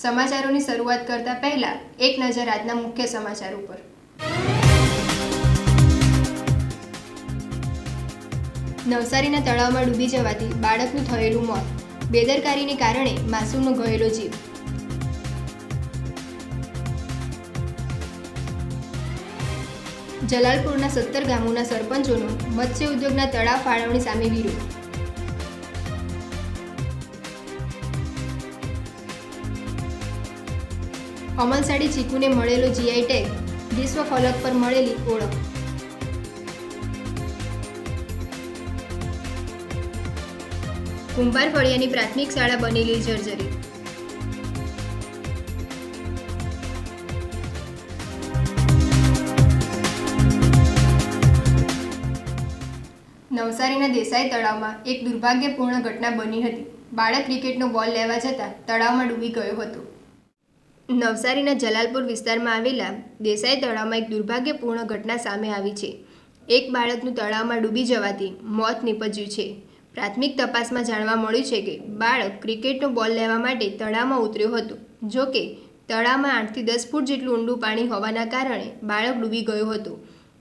સમાચારોની શરૂઆત કરતા પહેલા એક નજર આજના મુખ્ય સમાચાર ઉપર. નવસારીના તળાવમાં ડૂબી જવાથી બાળકનું થયેલું મોત. બેદરકારીને કારણે માસૂમનો ગયેલો જીવ. જલાલપુરના સત્તર ગામોના સરપંચોનો મત્સ્ય ઉદ્યોગના તળાવ ફાળવણી સામે વિરોધ. અમલસાડી ચીકુને મળેલો જીઆઈ ટેગ વિશ્વ ફલક પર મળેલી ઓળખ. કુંભાર ફળિયાની પ્રાથમિક શાળા બનેલી જર્જરી. નવસારીના દેસાઈ તળાવમાં એક દુર્ભાગ્યપૂર્ણ ઘટના બની હતી. બાળક ક્રિકેટનો બોલ લેવા જતાં તળાવમાં ડૂબી ગયો હતો. નવસારીના જલાલપુર વિસ્તારમાં આવેલા દેસાઈ તળાવમાં એક દુર્ભાગ્યપૂર્ણ ઘટના સામે આવી છે. એક બાળકનું તળાવમાં ડૂબી જવાથી મોત નીપજ્યું છે. પ્રાથમિક તપાસમાં જાણવા મળ્યું છે કે બાળક ક્રિકેટનો બોલ લેવા માટે તળાવમાં ઉતર્યો હતો. જો કે, તળાવમાં આઠથી દસ ફૂટ જેટલું ઊંડું પાણી હોવાના કારણે બાળક ડૂબી ગયો હતો.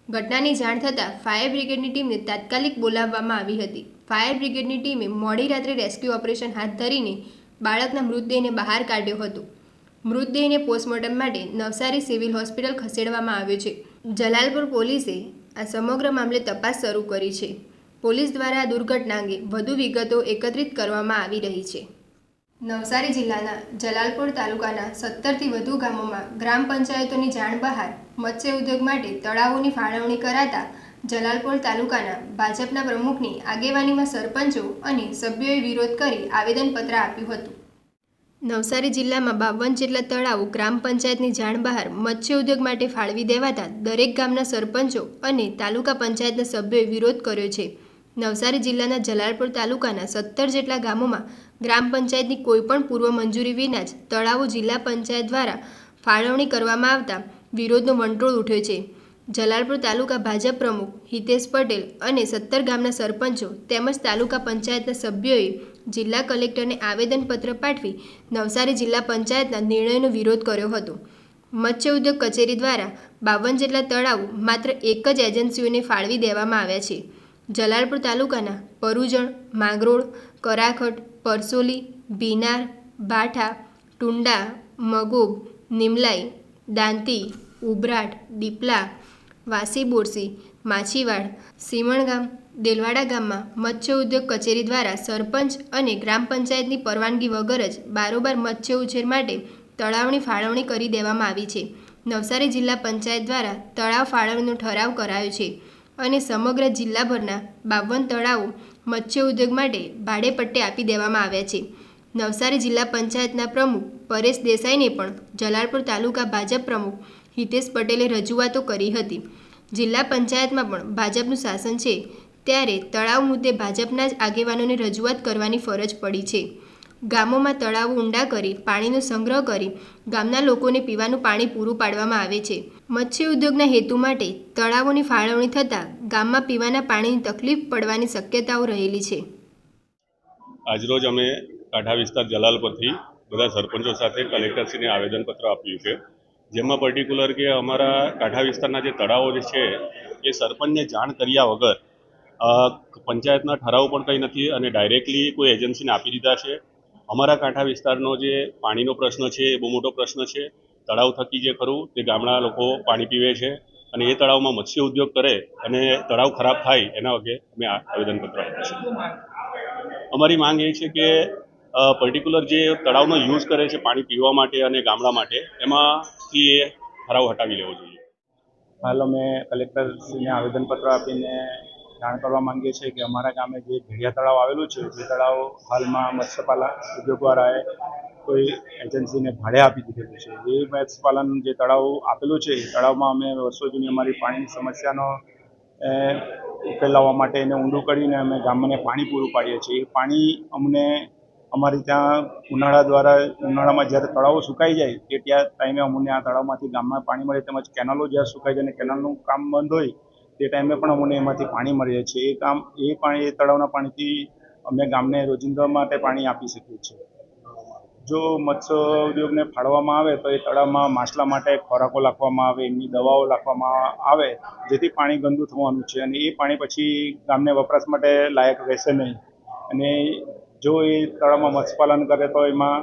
ઘટનાની જાણ થતાં ફાયર બ્રિગેડની ટીમને તાત્કાલિક બોલાવવામાં આવી હતી. ફાયર બ્રિગેડની ટીમે મોડી રાત્રે રેસ્ક્યુ ઓપરેશન હાથ ધરીને બાળકના મૃતદેહને બહાર કાઢ્યો હતો. મૃતદેહને પોસ્ટમોર્ટમ માટે નવસારી સિવિલ હોસ્પિટલ ખસેડવામાં આવ્યો છે. જલાલપુર પોલીસે આ સમગ્ર મામલે તપાસ શરૂ કરી છે. પોલીસ દ્વારા આ દુર્ઘટના અંગે વધુ વિગતો એકત્રિત કરવામાં આવી રહી છે. નવસારી જિલ્લાના જલાલપુર તાલુકાના સત્તરથી વધુ ગામોમાં ગ્રામ પંચાયતોની જાણ બહાર મત્સ્ય ઉદ્યોગ માટે તળાવોની ફાળવણી કરાતા જલાલપુર તાલુકાના ભાજપના પ્રમુખની આગેવાનીમાં સરપંચો અને સભ્યોએ વિરોધ કરી આવેદનપત્ર આપ્યું હતું. નવસારી જિલ્લામાં બાવન જેટલા તળાવો ગ્રામ પંચાયતની જાણ બહાર મત્સ્ય ઉદ્યોગ માટે ફાળવી દેવાતા દરેક ગામના સરપંચો અને તાલુકા પંચાયતના સભ્યોએ વિરોધ કર્યો છે. નવસારી જિલ્લાના જલાલપુર તાલુકાના સત્તર જેટલા ગામોમાં ગ્રામ પંચાયતની કોઈપણ પૂર્વ મંજૂરી વિના જ તળાવો જિલ્લા પંચાયત દ્વારા ફાળવણી કરવામાં આવતા વિરોધનો વંટોળ ઉઠ્યો છે. જલાલપુર તાલુકા ભાજપ પ્રમુખ હિતેશ પટેલ અને સત્તર ગામના સરપંચો તેમજ તાલુકા પંચાયતના સભ્યોએ જિલ્લા કલેક્ટરને આવેદનપત્ર પાઠવી નવસારી જિલ્લા પંચાયતના નિર્ણયનો વિરોધ કર્યો હતો. મત્સ્ય ઉદ્યોગ કચેરી દ્વારા બાવન જેટલા તળાવો માત્ર એક જ એજન્સીઓને ફાળવી દેવામાં આવ્યા છે. જલાલપુર તાલુકાના પરુજણ, માંગરોળ, કરાખટ, પરસોલી ભીનાર ભાઠા ટુંડા, મગોબ, નિમલાઈ, દાંતી, ઉભરાટ, દીપલા વાસી બોરસી, માછીવાડ સીમણગામ દેલવાડા ગામમાં મત્સ્ય ઉદ્યોગ કચેરી દ્વારા સરપંચ અને ગ્રામ પંચાયતની પરવાનગી વગર જ બારોબાર મત્સ્ય ઉછેર માટે તળાવની ફાળવણી કરી દેવામાં આવી છે. નવસારી જિલ્લા પંચાયત દ્વારા તળાવ ફાળવણીનો ઠરાવ કરાયો છે અને સમગ્ર જિલ્લાભરના બાવન તળાવો મત્સ્ય ઉદ્યોગ માટે ભાડે પટ્ટે આપી દેવામાં આવ્યા છે. નવસારી જિલ્લા પંચાયતના પ્રમુખ પરેશ દેસાઈને પણ જલાલપુર તાલુકા ભાજપ પ્રમુખ હિતેશ પટેલે રજૂઆતો કરી હતી. જિલ્લા પંચાયતમાં પણ ભાજપનું શાસન છે, ત્યારે તળાવ મુદ્દે ભાજપના જ આગેવાનોને રજૂઆત કરવાની ફરજ પડી છે. ગામોમાં તળાવો ઊંડા કરી, પાણીનો સંગ્રહ કરી, ગામના લોકોને પીવાનું પાણી પૂરું પાડવામાં આવે છે. મત્સ્ય ઉદ્યોગના હેતુ માટે તળાવોની ફાળવણી થતાં ગામમાં પીવાના પાણીની તકલીફ પડવાની શક્યતાઓ રહેલી છે. આજરોજ અમે કાંઠા વિસ્તાર જલાલ બધા સરપંચો સાથે કલેક્ટરશ્રીને આવેદનપત્ર આપ્યું છે. જેમાં પર્ટિક્યુલર કે અમારા કાંઠા વિસ્તારના જે તળાવો જે છે, એ સરપંચને જાણ કર્યા વગર પંચાયતના ઠરાવ પણ કંઈ નથી અને ડાયરેક્ટલી કોઈ એજન્સીને આપી દીધા છે. અમારા કાંઠા વિસ્તારનો જે પાણીનો પ્રશ્ન છે, એ બહુ મોટો પ્રશ્ન છે. તળાવ થકી જે ખરું, તે ગામડા લોકો પાણી પીવે છે અને એ તળાવમાં મત્સ્ય ઉદ્યોગ કરે અને તળાવ ખરાબ થાય એના વગે અમે આવેદનપત્ર આપ્યું છે. અમારી માંગ એ છે કે પર્ટિક્યુલર જે તળાવનો યુઝ કરે છે પાણી પીવા માટે અને ગામડા માટે, એમાંથી એ ઠરાવ હટાવી લેવો જોઈએ. હાલ અમે કલેક્ટરશ્રીને આવેદનપત્ર આપીને જાણ કરવા માંગીએ છીએ કે અમારા ગામે જે ભેડિયા તળાવ આવેલું છે તે તળાવ હાલમાં મત્સ્યપાલન ઉદ્યોગવાળાએ કોઈ એજન્સીને ભાડે આપી દીધેલું છે. એ મત્સ્યપાલન જે તળાવ આપેલું છે, એ તળાવમાં અમે વર્ષો જૂની અમારી પાણીની સમસ્યાનો ઉકેલ લાવવા માટે એને ઊંડું કરીને અમે ગામને પાણી પૂરું પાડીએ છીએ. એ પાણી અમને અમારી ત્યાં ઉનાળા દ્વારા, ઉનાળામાં જ્યારે તળાવો સુકાઈ જાય તે ત્યાં ટાઈમે અમને આ તળાવમાંથી ગામમાં પાણી મળે, તેમજ કેનાલો જ્યારે સુકાઈ જાય અને કેનાલનું કામ બંધ હોય, તે ટાઈમે પણ અમને એમાંથી પાણી મળે છે. એ કામ, એ પાણી, એ તળાવના પાણીથી અમે ગામને રોજિંદા માટે પાણી આપી શકીએ છીએ. જો મત્સ્ય ઉદ્યોગને ફાળવામાં આવે, તો એ તળાવમાં માછલા માટે ખોરાકો નાખવામાં આવે, એમની દવાઓ નાખવામાં આવે, જેથી પાણી ગંદુ થવાનું છે. અને એ પાણી પછી ગામને વપરાશ માટે લાયક રહેશે નહીં. અને જો એ તળાવમાં મત્સ્યપાલન કરે તો એમાં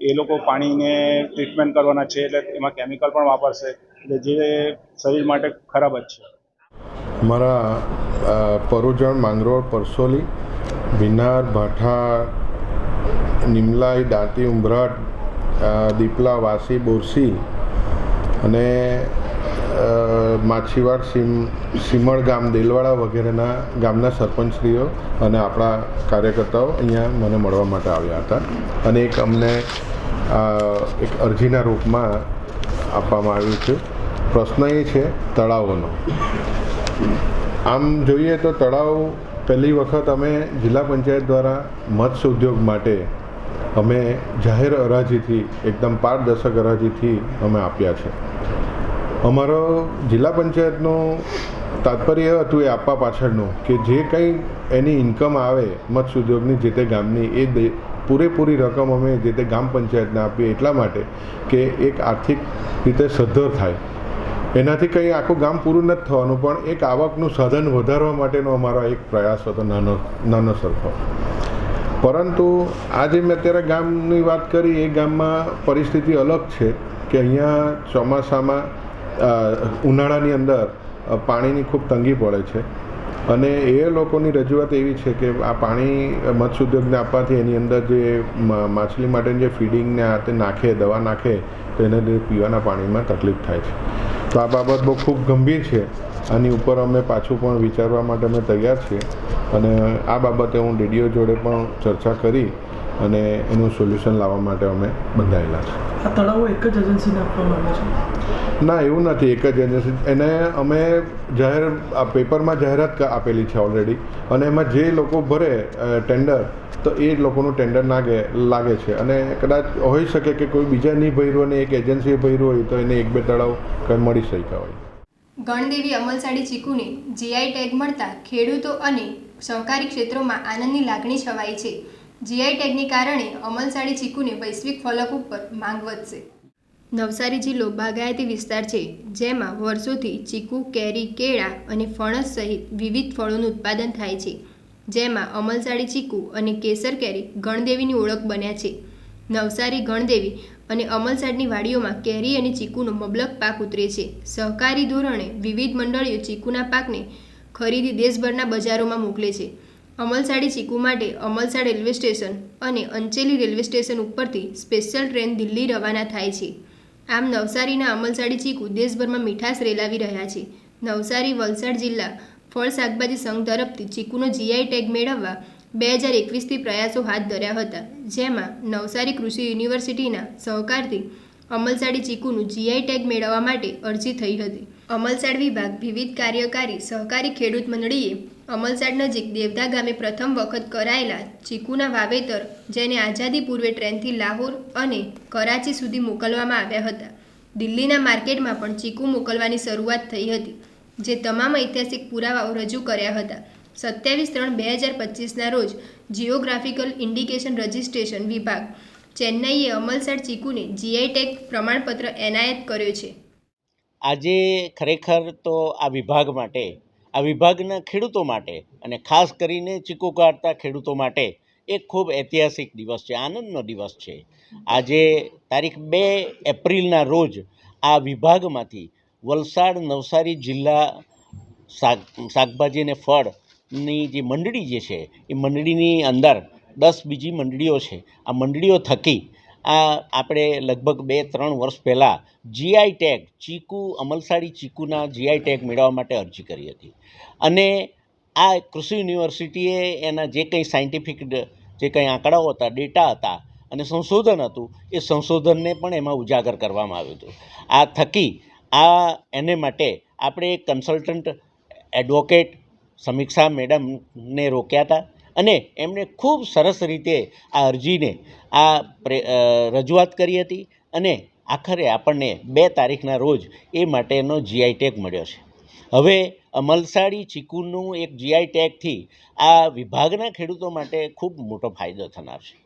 એ લોકો પાણીને ટ્રીટમેન્ટ કરવાના છે એટલે એમાં કેમિકલ પણ વાપરશે. એટલે જે શરીર માટે ખરાબ જ છે. મારા પરોજણ માંગરોળ, પરસોલી ભીનાર ભાઠા, નિમલાઈ, દાંતી ઉંબરાટ દીપલા, વાસી, બોરસી અને માછીવાડ સીમ, સીમળ ગામ દેલવાડા વગેરેના ગામના સરપંચશ્રીઓ અને આપણા કાર્યકર્તાઓ અહીંયા મને મળવા માટે આવ્યા હતા. અને એક અમને એક અરજીના રૂપમાં આપવામાં આવ્યું છે. પ્રશ્ન એ છે, તળાવોનો. આમ જોઈએ તો તળાવ પહેલી વખત અમે જિલ્લા પંચાયત દ્વારા મત્સ્ય ઉદ્યોગ માટે અમે જાહેર હરાજીથી એકદમ પારદર્શક હરાજીથી અમે આપ્યા છે. અમારો જિલ્લા પંચાયતનું તાત્પર્ય હતું એ આપવા પાછળનું કે જે કંઈ એની ઇન્કમ આવે મત્સ્ય ઉદ્યોગની જે તે ગામની, એ પૂરેપૂરી રકમ અમે જે તે ગામ પંચાયતને આપીએ એટલા માટે કે એક આર્થિક રીતે સદ્ધર થાય. એનાથી કંઈ આખું ગામ પૂરું નથી થવાનું, પણ એક આવકનું સાધન વધારવા માટેનો અમારો એક પ્રયાસ હતો નાનો નાનો સરખો. પરંતુ આજે મેં અત્યારે ગામની વાત કરી, એ ગામમાં પરિસ્થિતિ અલગ છે કે અહીંયા ચોમાસામાં ઉનાળાની અંદર પાણીની ખૂબ તંગી પડે છે. અને એ લોકોની રજૂઆત એવી છે કે આ પાણી મત્સ્ય ઉદ્યોગને આપવાથી એની અંદર જે માછલી માટેની જે ફીડિંગને આ તે નાખે, દવા નાખે, તો એને પીવાના પાણીમાં તકલીફ થાય છે. તો આ બાબત બહુ ખૂબ ગંભીર છે. આની ઉપર અમે પાછું પણ વિચારવા માટે અમે તૈયાર છીએ. અને આ બાબતે હું ડીડીઓ જોડે પણ ચર્ચા કરી અને એનું સોલ્યુશન લાવવા માટે અમે બંધાયેલા છે. આ તળાવો એક જ એજન્સીને આપવામાં આવે છે? ના એવું નથી. એક જ એજન્સી એને અમે જાહેર આ પેપરમાં જાહેરાત આપેલી છે ઓલરેડી અને એમાં જે લોકો ભરે ટેન્ડર તો એ લોકોનું ટેન્ડર નાગે લાગે છે. અને કદાચ હોઈ શકે કે કોઈ બીજા નહીં ભર્યું અને એક એજન્સીએ ભર્યું હોય તો એને એક બે તળાવ કંઈ મળી શક્યા હોય. ગણદેવી અમલસાડી ચીકુને જીઆઈ ટેગ મળતા ખેડૂતો અને સહકારી ક્ષેત્રોમાં આનંદની લાગણી છવાઈ છે. જીઆઈ ટેગને કારણે અમલસાડી ચીકુને વૈશ્વિક ફલક ઉપર માંગ વધશે. નવસારી જિલ્લો બાગાયતી વિસ્તાર છે, જેમાં વર્ષોથી ચીકુ, કેરી, કેળા અને ફણસ સહિત વિવિધ ફળોનું ઉત્પાદન થાય છે. જેમાં અમલસાડી ચીકુ અને કેસર કેરી ગણદેવીની ઓળખ બન્યા છે. નવસારી ગણદેવી અને અમલસાડની વાડીઓમાં કેરી અને ચીકુનો મબલક પાક ઉતરે છે. સહકારી ધોરણે વિવિધ મંડળીઓ ચીકુના પાકને ખરીદી દેશભરના બજારોમાં મોકલે છે. અમલસાડી ચીકુ માટે અમલસાડ રેલવે સ્ટેશન અને અંચેલી રેલવે સ્ટેશન ઉપરથી સ્પેશિયલ ટ્રેન દિલ્હી રવાના થાય છે. આમ નવસારીના અમલસાડી ચીકુ દેશભરમાં મીઠાશ રેલાવી રહ્યા છે. નવસારી, વલસાડ જિલ્લા ફળ શાકભાજી સંઘ તરફથી ચીકુનો જીઆઈ ટેગ મેળવવા બે હજાર એકવીસથી પ્રયાસો હાથ ધર્યા હતા. જેમાં નવસારી કૃષિ યુનિવર્સિટીના સહકારથી અમલસાડી ચીકુનું જીઆઈ ટેગ મેળવવા માટે અરજી થઈ હતી. અમલસાડ વિભાગ વિવિધ કાર્યકારી સહકારી ખેડૂત મંડળીએ અમલસાડ નજીક દેવધા ગામે પ્રથમ વખત કરાયેલા ચીકુના વાવેતર, જેને આઝાદી પૂર્વે ટ્રેનથી લાહોર અને કરાચી સુધી મોકલવામાં આવ્યા હતા. દિલ્હીના માર્કેટમાં પણ ચીકુ મોકલવાની શરૂઆત થઈ હતી, જે તમામ ઐતિહાસિક પુરાવાઓ રજૂ કર્યા હતા. સત્યાવીસ ત્રણ બે હજાર પચીસના રોજ જિયોગ્રાફિકલ ઇન્ડિકેશન રજિસ્ટ્રેશન વિભાગ, ચેન્નઈએ અમલસાડ ચીકુને જીઆઈ ટેગ પ્રમાણપત્ર એનાયત કર્યો છે. આજે ખરેખર તો આ વિભાગ માટે આ વિભાગના ખેડૂતો માટે અને ખાસ કરીને ચીકુ કાઢતા ખેડૂતો માટે એક ખૂબ ઐતિહાસિક દિવસ છે, આનંદનો દિવસ છે. આજે તારીખ બે એપ્રિલના રોજ આ વિભાગમાંથી વલસાડ, નવસારી જિલ્લા શાક, શાકભાજી અને ફળની જે મંડળી જે છે, એ મંડળીની અંદર દસ બીજી મંડળીઓ છે. આ મંડળીઓ થકી આ આપણે લગભગ બે, ત્રણ વર્ષ પહેલાં જીઆઈ ટેગ ચીકુ, અમલસાડી ચીકુના જીઆઈ ટેગ મેળવવા માટે અરજી કરી હતી. અને આ કૃષિ યુનિવર્સિટીએ એના જે કંઈ સાયન્ટિફિક જે કંઈ આંકડાઓ હતા, ડેટા હતા અને સંશોધન હતું, એ સંશોધનને પણ એમાં ઉજાગર કરવામાં આવ્યું હતું. આ થકી આ, એને માટે આપણે કન્સલ્ટન્ટ એડવોકેટ સમીક્ષા મેડમને રોક્યા હતા. અને એમણે ખૂબ સરસ રીતે આ અરજીને આ રજૂઆત કરી હતી અને આખરે આપણને બે તારીખના રોજ એ માટેનો જીઆઈ ટેગ મળ્યો છે. હવે અમલસાડી ચીકુનું એક જીઆઈ ટેગથી આ વિભાગના ખેડૂતો માટે ખૂબ મોટો ફાયદો થનાર છે.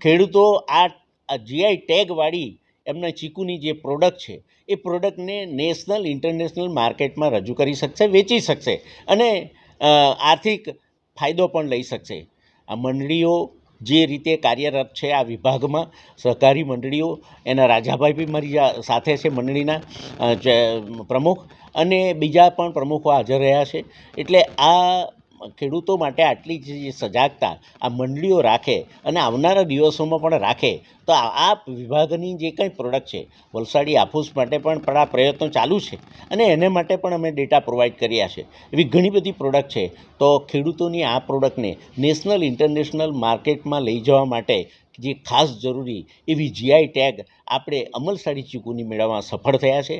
ખેડૂતો આ જીઆઈ ટેગવાળી એમના ચીકુની જે પ્રોડક્ટ છે એ પ્રોડક્ટને નેશનલ ઇન્ટરનેશનલ માર્કેટમાં રજૂ કરી શકશે, વેચી શકશે અને આર્થિક ફાયદો પણ લઈ શકશે. આ મંડળીઓ જે રીતે કાર્યરત છે આ વિભાગમાં, સહકારી મંડળીઓ, એના રાજાભાઈ બી મારી સાથે છે મંડળીના પ્રમુખ, અને બીજા પણ પ્રમુખો હાજર રહ્યા છે. એટલે આ ખેડૂતો માટે આટલી જે સજાગતા આ મંડળીઓ રાખે અને આવનારા દિવસોમાં પણ રાખે, તો આ વિભાગની જે કંઈ પ્રોડક્ટ છે, વલસાડી આફૂસ માટે પણ આ પ્રયત્નો ચાલુ છે અને એને માટે પણ અમે ડેટા પ્રોવાઈડ કર્યા છે. એવી ઘણી બધી પ્રોડક્ટ છે. તો ખેડૂતોની આ પ્રોડક્ટને નેશનલ ઇન્ટરનેશનલ માર્કેટમાં લઈ જવા માટે જે ખાસ જરૂરી એવી જીઆઈ ટેગ આપણે અમલસાડી ચીકુની મેળવવામાં સફળ થયા છે.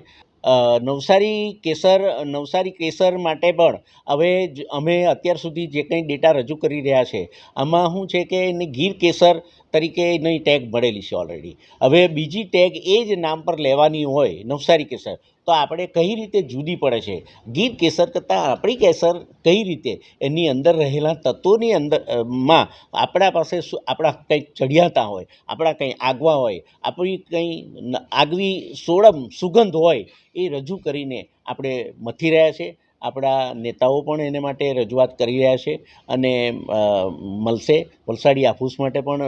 નવસારી કેસર નવસારી કેસર માટે પણ હવે અમે અત્યાર સુધી જે કંઈ ડેટા રજૂ કરી રહ્યા છે, આમાં શું છે કે એને ગીર કેસર તરીકે એની ટેગ મળેલી છે ઓલરેડી હવે બીજી ટેગ એ જ નામ પર લેવાની હોય નવસારી કેસર. તો આપણે કઈ રીતે જુદી પડે છે? ગીર કેસર કરતાં આપણી કેસર કઈ રીતે? એની અંદર રહેલા તત્વોની અંદરમાં આપણા પાસે આપણા કંઈક ચડિયાતા હોય, આપણા કંઈ આગવા હોય, આપણી કંઈ આગવી સોળમ સુગંધ હોય, એ રજૂ કરીને આપણે મથી રહ્યા છે. આપણા નેતાઓ પણ એને માટે રજૂઆત કરી રહ્યા છે અને મળશે વલસાડી આફૂસ માટે પણ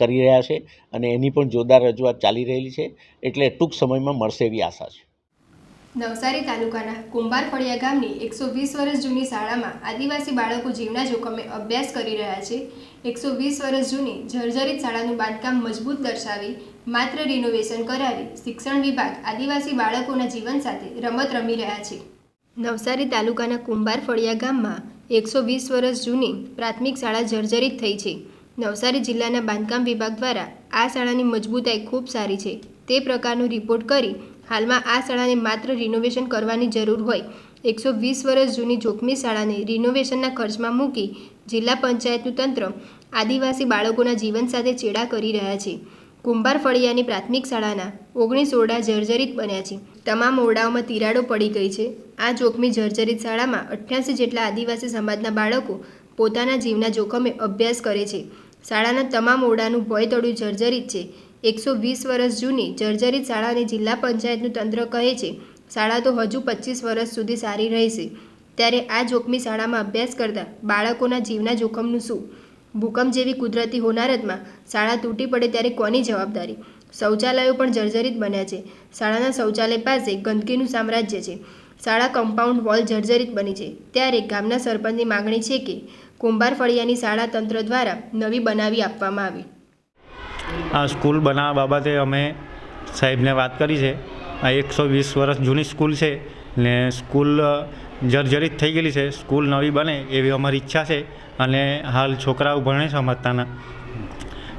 કરી રહ્યા છે અને એની પણ જોરદાર રજૂઆત ચાલી રહેલી છે. એટલે ટૂંક સમયમાં મળશે એવી આશા છે. નવસારી તાલુકાના કુંભાર ફળિયા ગામની એકસો વીસ વર્ષ જૂની શાળામાં આદિવાસી બાળકો જીવના જોખમે અભ્યાસ કરી રહ્યા છે. એકસો વીસ વર્ષ જૂની જર્જરિત શાળાનું બાંધકામ મજબૂત દર્શાવી, માત્ર રિનોવેશન કરાવી શિક્ષણ વિભાગ આદિવાસી બાળકોના જીવન સાથે રમત રમી રહ્યા છે. નવસારી તાલુકાના કુંભાર ફળિયા ગામમાં એકસો વીસ વર્ષ જૂની પ્રાથમિક શાળા જર્જરિત થઈ છે. નવસારી જિલ્લાના બાંધકામ વિભાગ દ્વારા આ શાળાની મજબૂતાઈ ખૂબ સારી છે. તે પ્રકારનો રિપોર્ટ કરી હાલમાં આ શાળાને માત્ર રિનોવેશન કરવાની જરૂર હોય. એકસો વીસ વર્ષ જૂની જોખમી શાળાને રિનોવેશનના ખર્ચમાં મૂકી જિલ્લા પંચાયતનું તંત્ર આદિવાસી બાળકોના જીવન સાથે ચેડા કરી રહ્યા છે. કુંભાર ફળિયાની પ્રાથમિક શાળાના ઓગણીસ ઓરડા જર્જરિત બન્યા છે. તમામ ઓરડાઓમાં તિરાડો પડી ગઈ છે. આ જોખમી જર્જરિત શાળામાં અઠ્યાસી જેટલા આદિવાસી સમાજના બાળકો પોતાના જીવના જોખમે અભ્યાસ કરે છે. શાળાના તમામ ઓરડાનું ભયતળું જર્જરિત છે. એકસો વીસ વર્ષ જૂની જર્જરિત શાળાને જિલ્લા પંચાયતનું તંત્ર કહે છે, શાળા તો હજુ પચીસ વર્ષ સુધી સારી રહેશે. ત્યારે આ જોખમી શાળામાં અભ્યાસ કરતા બાળકોના જીવના જોખમનું શું? ભૂકંપ જેવી કુદરતી હોનારતમાં શાળા તૂટી પડે ત્યારે કોની જવાબદારી? શૌચાલયો પણ જર્જરિત બન્યા છે. શાળાના શૌચાલય પાસે ગંદકીનું સામ્રાજ્ય છે. શાળા કમ્પાઉન્ડ વોલ જર્જરિત બની છે. ત્યારે ગામના સરપંચની માગણી છે કે કુંભાર ફળિયાની શાળા તંત્ર દ્વારા નવી બનાવી આપવામાં આવે. આ સ્કૂલ બનાવવા બાબતે અમે સાહેબને વાત કરી છે. આ એકસો વીસ વર્ષ જૂની સ્કૂલ છે ને સ્કૂલ જર્જરિત થઈ ગયેલી છે. સ્કૂલ નવી બને એવી અમારી ઈચ્છા છે અને હાલ છોકરાઓ ભણે છે અમરતાના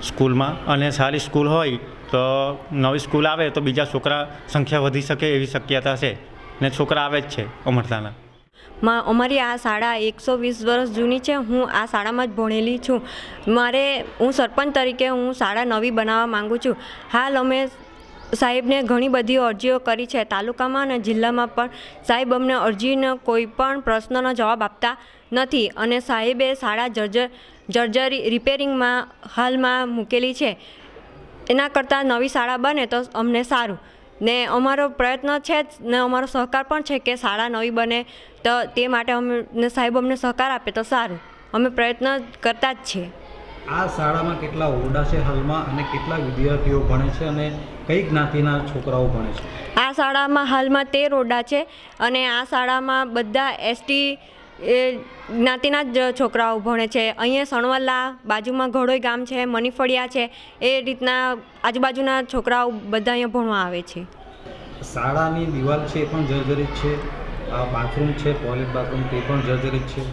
સ્કૂલમાં. અને સારી સ્કૂલ હોય તો નવી સ્કૂલ આવે તો બીજા છોકરા સંખ્યા વધી શકે એવી શક્યતા છે ને છોકરા આવે જ છે અમરતાના માં, અમારી આ શાળા એકસો વીસ વર્ષ જૂની છે. હું આ શાળામાં જ ભણેલી છું. મારે, હું સરપંચ તરીકે હું શાળા નવી બનાવવા માગું છું. હાલ અમે સાહેબને ઘણી બધી અરજીઓ કરી છે. તાલુકામાં અને જિલ્લામાં પણ સાહેબ અમને અરજીનો કોઈ પણ પ્રશ્નનો જવાબ આપતા નથી અને સાહેબે શાળા જર્જર જર્જરી, રિપેરિંગમાં હાલમાં મૂકેલી છે. એના કરતાં નવી શાળા બને તો અમને સારું. ને અમારો પ્રયત્ન છે જ ને અમારો સહકાર પણ છે કે શાળા નવી બને તો તે માટે અમે સાહેબ અમને સહકાર આપે તો સારું. અમે પ્રયત્ન કરતા જ છીએ આ શાળામાં કેટલા ઓરડા છે હાલમાં અને કેટલા વિદ્યાર્થીઓ ભણે છે અને કઈ જ્ઞાતિના છોકરાઓ ભણે છે? આ શાળામાં હાલમાં તેર ઓરડા છે અને આ શાળામાં બધા એસટી એ જ્ઞાતિના જ છોકરાઓ ભણે છે. અહીંયા સણવલ્લા બાજુમાં ઘોડોઈ ગામ છે, મનીફળિયા છે, એ રીતના આજુબાજુના છોકરાઓ બધા અહીંયા ભણવા આવે છે. શાળાની દિવાલ છે એ પણ જર્જરિત છે બાથરૂમ છે, ટોયલેટ બાથરૂમ તે પણ જર્જરિત છે.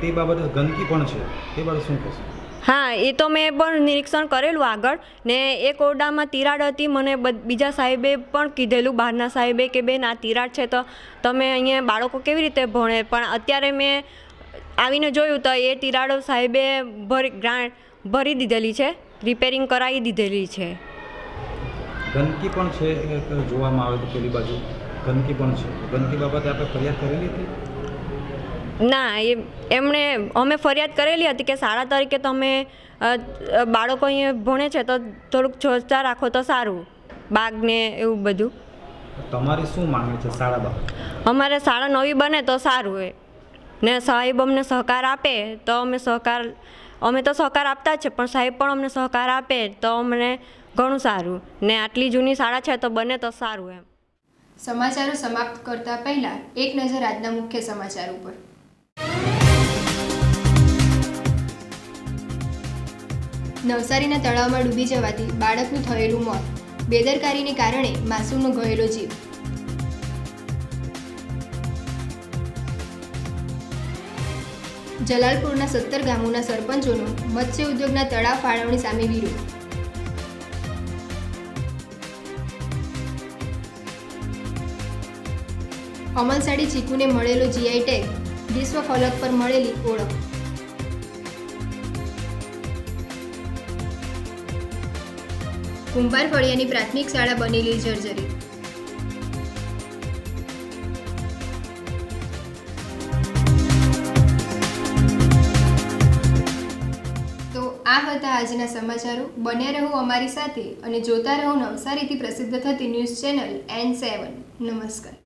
તે બાબતે ગંદકી પણ છે. તે બાબતે શું કહેશો? હા, એ તો મેં પણ નિરીક્ષણ કરેલું આગળ ને એક ઓરડામાં તિરાડ હતી. મને બીજા સાહેબે પણ કીધેલું, બહારના સાહેબે કે બેન આ તિરાડ છે તો તમે અહીંયા બાળકો કેવી રીતે ભણે? પણ અત્યારે મેં આવીને જોયું તો એ તિરાડો સાહેબે ભરી ગ્રાન્ટ ભરી દીધેલી છે રિપેરિંગ કરાવી દીધેલી છે. ગંદકી પણ છે જોવામાં આવે પેલી બાજુ. ગંદકી પણ છે. ગંદકી બાબતે આપણે ફરિયાદ કરેલી હતી? ના એ એમણે અમે ફરિયાદ કરેલી હતી કે શાળા તરીકે તમે બાળકો અહીંયા ભણે છે તો થોડુંક સ્વચ્છતા રાખો તો સારું. બાગને એવું બધું. તમારી શું માંગણી છે શાળા અમારે શાળા નવી બને તો સારું એ. ને સાહેબ અમને સહકાર આપે તો અમે સહકાર અમે તો સહકાર આપતા જ છે પણ સાહેબ પણ અમને સહકાર આપે તો અમને ઘણું સારું. ને આટલી જૂની શાળા છે તો બને તો સારું એમ. સમાચારો સમાપ્ત કરતા પહેલા એક નજર આજના મુખ્ય સમાચાર ઉપર. નવસારીના તળાવમાં ડૂબી જવાથી બાળકનું થયેલું મોત. બેદરકારીને કારણે માસૂમનો ગયેલો જીવ. જલાલપુરના સત્તર ગામોના સરપંચોનો મત્સ્ય ઉદ્યોગના તળાવ ફાળવણી સામે વિરોધ. અમલસાડી ચીકુને મળેલો જીઆઈ ટેગ વિશ્વ ફલક પર મળેલી ઓળખ. કુંભાર ફળિયાની પ્રાથમિક શાળા બનેલી જર્જરી. તો આ હતા આજના સમાચારો. બન્યા રહો અમારી સાથે અને જોતા રહો નવસારીથી પ્રસિદ્ધ થતી ન્યૂઝ ચેનલ એન સેવન. નમસ્કાર.